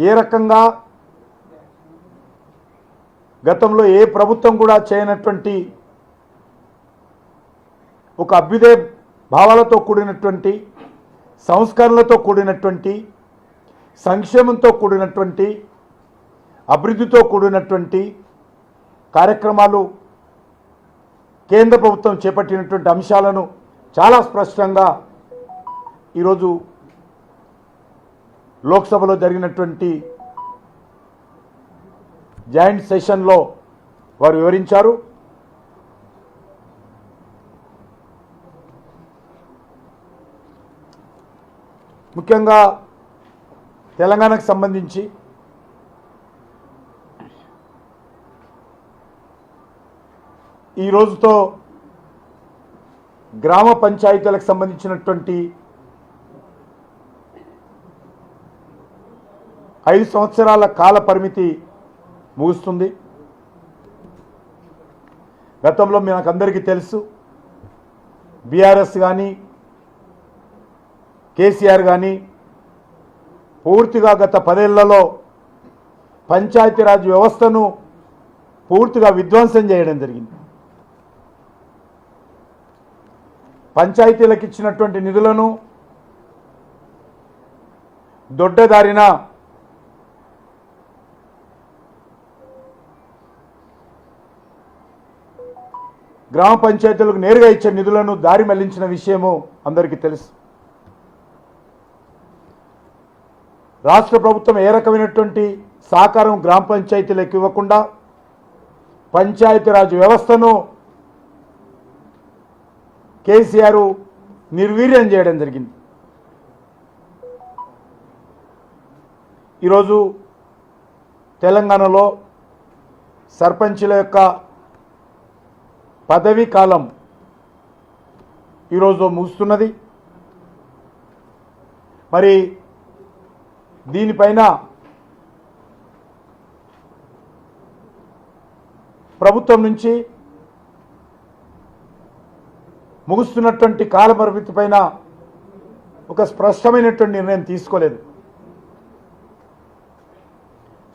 ఏ రకంగా? గతంలో ఏ ప్రభుత్వం కూడా చేయనటువంటి ఒక అభ్యుదయ భావాలతో కూడినటువంటి సంస్కరణలతో కూడినటువంటి సంక్షేమంతో కూడినటువంటి అభివృద్ధితో కూడినటువంటి కార్యక్రమాలు కేంద్ర ప్రభుత్వం చేపట్టినటువంటి అంశాలను చాలా స్పష్టంగా ఈరోజు లోక్సభలో జరిగినటువంటి జాయింట్ సెషన్లో వారు వివరించారు. ముఖ్యంగా తెలంగాణకు సంబంధించి ఈ రోజుతో గ్రామ పంచాయతీలకు సంబంధించినటువంటి ఐదు సంవత్సరాల కాల పరిమితి ముగుస్తుంది. గతంలో మనకందరికీ తెలుసు బీఆర్ఎస్ కానీ కేసీఆర్ కానీ పూర్తిగా గత పదేళ్ళలో పంచాయతీరాజ్ వ్యవస్థను పూర్తిగా విధ్వంసం చేయడం జరిగింది. పంచాయతీలకు ఇచ్చినటువంటి నిధులను దొడ్డదారిన గ్రామ పంచాయతీలకు నేరుగా ఇచ్చే నిధులను దారి మళ్ళించిన విషయము అందరికీ తెలుసు. రాష్ట్ర ప్రభుత్వం ఏ రకమైనటువంటి సహకారం గ్రామ పంచాయతీలకు ఇవ్వకుండా పంచాయతీరాజ్ వ్యవస్థను కేసీఆర్ నిర్వీర్యం చేయడం జరిగింది. ఈరోజు తెలంగాణలో సర్పంచ్ల యొక్క పదవీ కాలం ఈరోజు ముగుస్తున్నది. మరి దీనిపైన ప్రభుత్వం నుంచి ముగుస్తున్నటువంటి కాల పరిమితి పైన ఒక స్పష్టమైనటువంటి నిర్ణయం తీసుకోలేదు.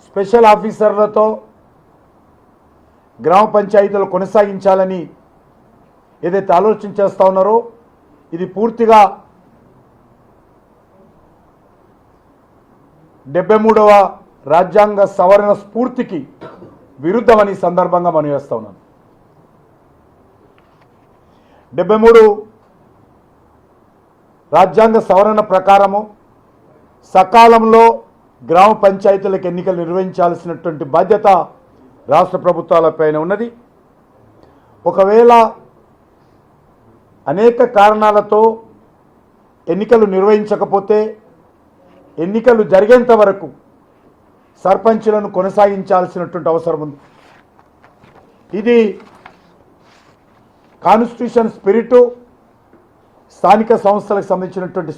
స్పెషల్ ఆఫీసర్లతో గ్రామ పంచాయతీలు కొనసాగించాలని ఏదైతే ఆలోచన చేస్తా ఉన్నారో ఇది పూర్తిగా డెబ్బై మూడవ రాజ్యాంగ సవరణ స్ఫూర్తికి విరుద్ధమని సందర్భంగా మనం వేస్తూ ఉన్నాను డెబ్బై మూడు రాజ్యాంగ సవరణ ప్రకారము సకాలంలో గ్రామ పంచాయతీలకు ఎన్నికలు నిర్వహించాల్సినటువంటి బాధ్యత రాష్ట్ర ప్రభుత్వాలపైన ఉన్నది. ఒకవేళ అనేక కారణాలతో ఎన్నికలు నిర్వహించకపోతే ఎన్నికలు జరిగేంత వరకు సర్పంచులను కొనసాగించాల్సినటువంటి అవసరం ఉంది. ఇది కాన్స్టిట్యూషన్ స్పిరిటు స్థానిక సంస్థలకు సంబంధించినటువంటి